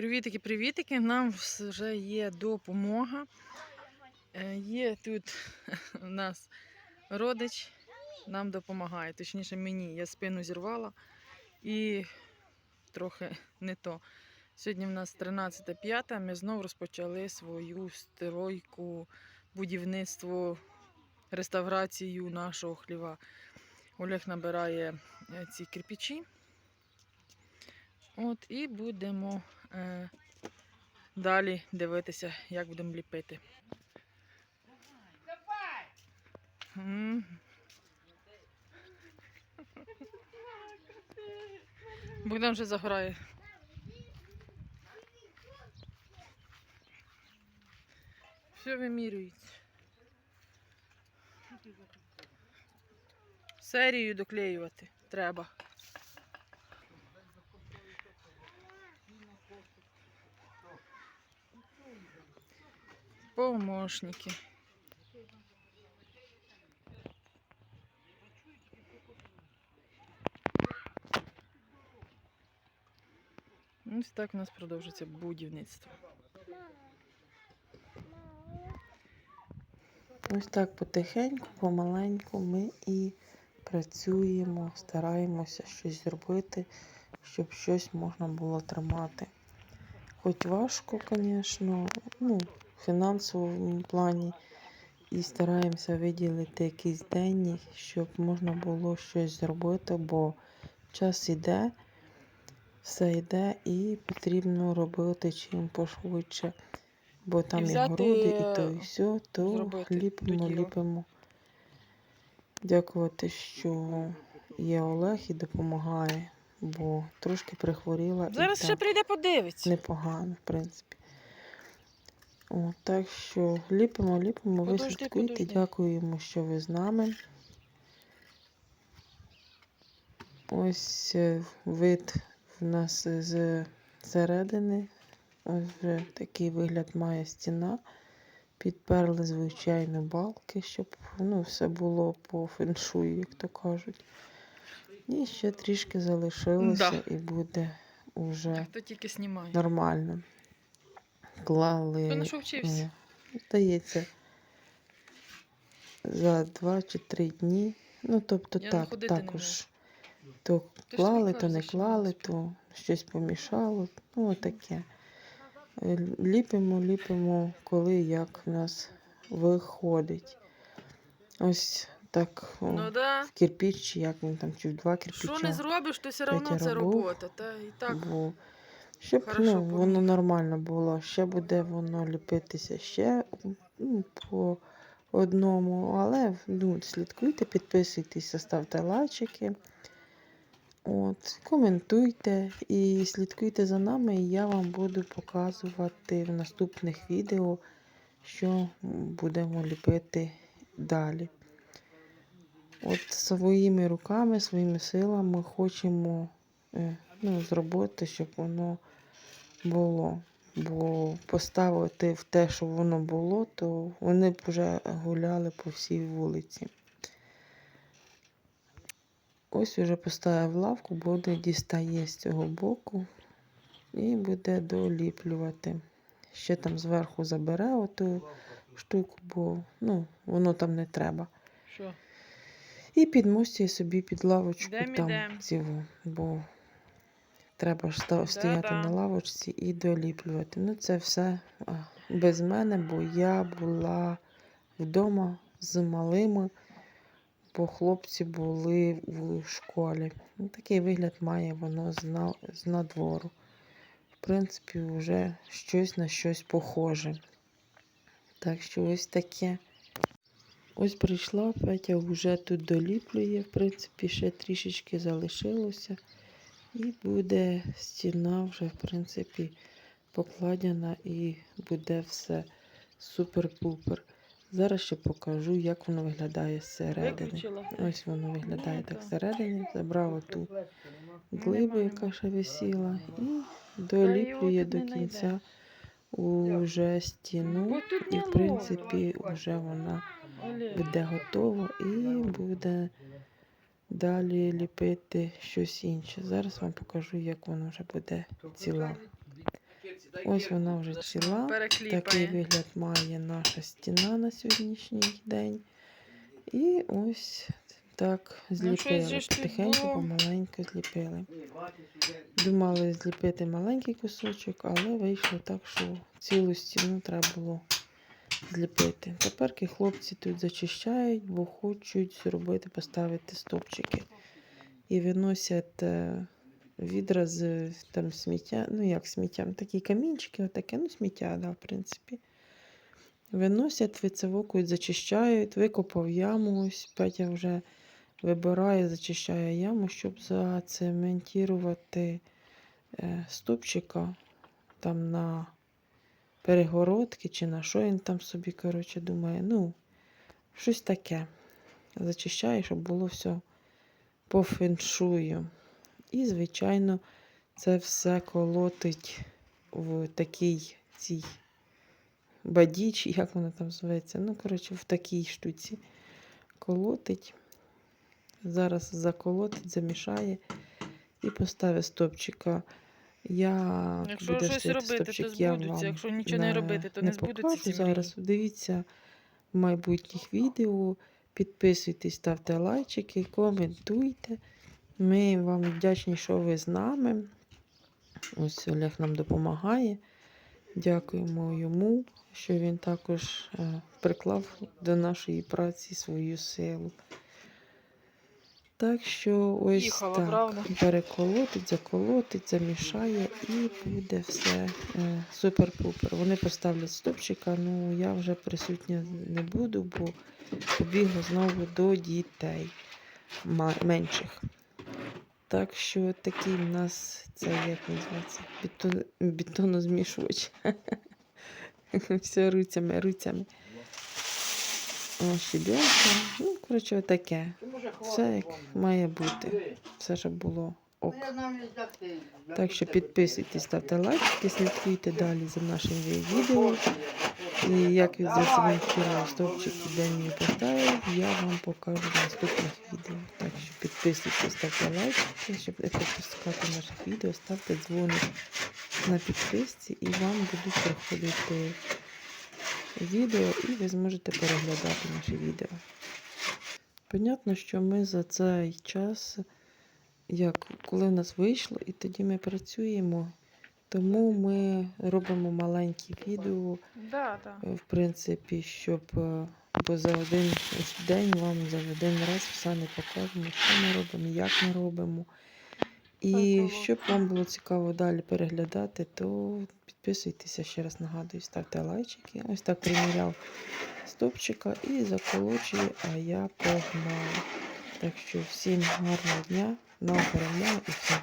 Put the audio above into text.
Привітики, привітики. Нам вже є допомога. Е, Є тут у нас родич, нам допомагає. Точніше, мені. Я спину зірвала і трохи не то. Сьогодні в нас 13.05, ми знову розпочали свою стройку, будівництво, реставрацію нашого хліва. Олег набирає е, ці кирпичі. От і будемо е, далі дивитися, як будемо ліпити. Богдан вже загорає. Все вимірюється. Серію доклеювати треба. Помощники. Ось так у нас продовжується будівництво. Ось так потихеньку, помаленьку ми і працюємо, стараємося щось зробити, щоб щось можна було тримати. Хоч важко, звісно, ну, фінансовому плані, і стараємося виділити якийсь день, щоб можна було щось зробити, бо час іде, все йде і потрібно робити чим пошвидше. Бо там і, взяти, городи, і то, е, і все, то зробити ліпимо, ліпимо. Дякувати, що є Олег і допомагає, бо трошки прихворіла Зараз і ще прийде подивиться. непогано, в принципі. О, так що ліпимо, ліпимо, ви Подожди, слідкуйте. подожди. Дякуємо, що ви з нами. Ось е, вид в нас з середини. Ось вже такий вигляд має стіна. Підперли, звичайно, балки, щоб ну, все було по феншую, як то кажуть. І ще трішки залишилося Да. і буде уже Хто тільки нормально. Клали. Хто на що вчився? Здається, за два чи три дні. Ну, тобто Я так, також. То Ти клали, то не клали, то щось помішало. Ну, таке. Е, Ліпимо, ліпимо, коли як в нас виходить. Ось так о, Ну да. в кирпіч, як він там, чи в два кирпича. Що не зробиш, то все одно це робота. Та і так. Бо, щоб ну, воно нормально було. Ще буде воно ліпитися ще ну, по одному. Але ну, слідкуйте, підписуйтесь, ставте лайчики. От, коментуйте і слідкуйте за нами, і я вам буду показувати в наступних відео, що будемо ліпити далі. От своїми руками, своїми силами хочемо ну, зробити, щоб воно було. Бо поставити в те, щоб воно було, то вони б вже гуляли по всій вулиці. Ось уже поставив лавку, буде дістає з цього боку і буде доліплювати. Ще там зверху забере оту штуку, бо ну, воно там не треба. Що? І підмостює собі під лавочку Ідем, там бо треба ж стояти Да-да. на лавочці і доліплювати. Ну, це все без мене, бо я була вдома з малими, бо хлопці були в школі. Ну, такий вигляд має воно з надвору. В принципі, вже щось на щось похоже. Так що ось таке. Ось прийшла, Петя вже тут доліплює, в принципі, ще трішечки залишилося. І буде стіна вже, в принципі, покладена і буде все супер-пупер. Зараз ще покажу, як воно виглядає зсередини. Ось воно виглядає так зсередини. Забрав оту глибу, яка ще висіла, і доліплює до кінця уже стіну. І, в принципі, вже вона буде готово і буде далі ліпити щось інше. Зараз вам покажу, як воно вже буде ціла. Ось вона вже ціла. Такий вигляд має наша стіна на сьогоднішній день. І ось так Ну, зліпили. було. помаленьку зліпили. Думали зліпити маленький кусочок, але вийшло так, що цілу стіну треба було зліпити. Тепер хлопці тут зачищають, бо хочуть зробити, поставити стопчики. І виносять е, відра з там сміття, ну як сміття, такі камінчики, отаке, ну сміття, да, в принципі. Виносять, вицевокують, зачищають, викопав яму. Ось Петя вже вибирає, зачищає яму, щоб зацементувати е, стопчика там на перегородки чи на що він там собі, коротше, думає. Ну, щось таке. Зачищає, щоб було все по феншую. І, звичайно, це все колотить в такій цій баді, чи як вона там зветься. Ну, коротше, в такій штуці колотить. Зараз заколотить, замішає і поставить стопчика. Я Якщо буде щось робити, то я збудуться. вам Якщо нічого не робити, то не збудуться покажу ці зараз. Дивіться в майбутніх відео. Підписуйтесь, ставте лайчики, коментуйте. Ми вам вдячні, що ви з нами. Ось Олег нам допомагає. Дякуємо йому, що він також е, приклав до нашої праці свою силу. Так що ось Їхала, так. правда? Переколотить, заколотить, замішає і буде все е, супер-пупер. Вони поставлять стопчика, ну я вже присутня не буду, бо побігла знову до дітей менших. Так що такий в нас це як називається бетон, бетонозмішувач. Все руцями, руцями. О, щебенка. Ну, коротше, отаке. Все як має бути. Все, щоб було ок. Так що підписуйтесь, ставте лайки, слідкуйте далі за нашим відео. І як він засементував стовпчик і де поставив, я вам покажу в наступних відео. Так що підписуйтесь, ставте лайки, щоб не пропускати наших відео, ставте дзвоник на підписці і вам будуть приходити відео, і ви зможете переглядати наші відео. Понятно, що ми за цей час, як коли в нас вийшло, і тоді ми працюємо. Тому ми робимо маленькі відео, Да, да. е, в принципі, щоб е, бо за один день вам за один раз все не покажемо, що ми робимо, як ми робимо. І щоб вам було цікаво далі переглядати, то підписуйтеся, ще раз нагадую, ставте лайчики. Ось так приміряв стопчика і заколочую, а я погнала. Так що всім гарного дня, нового перемогу і всім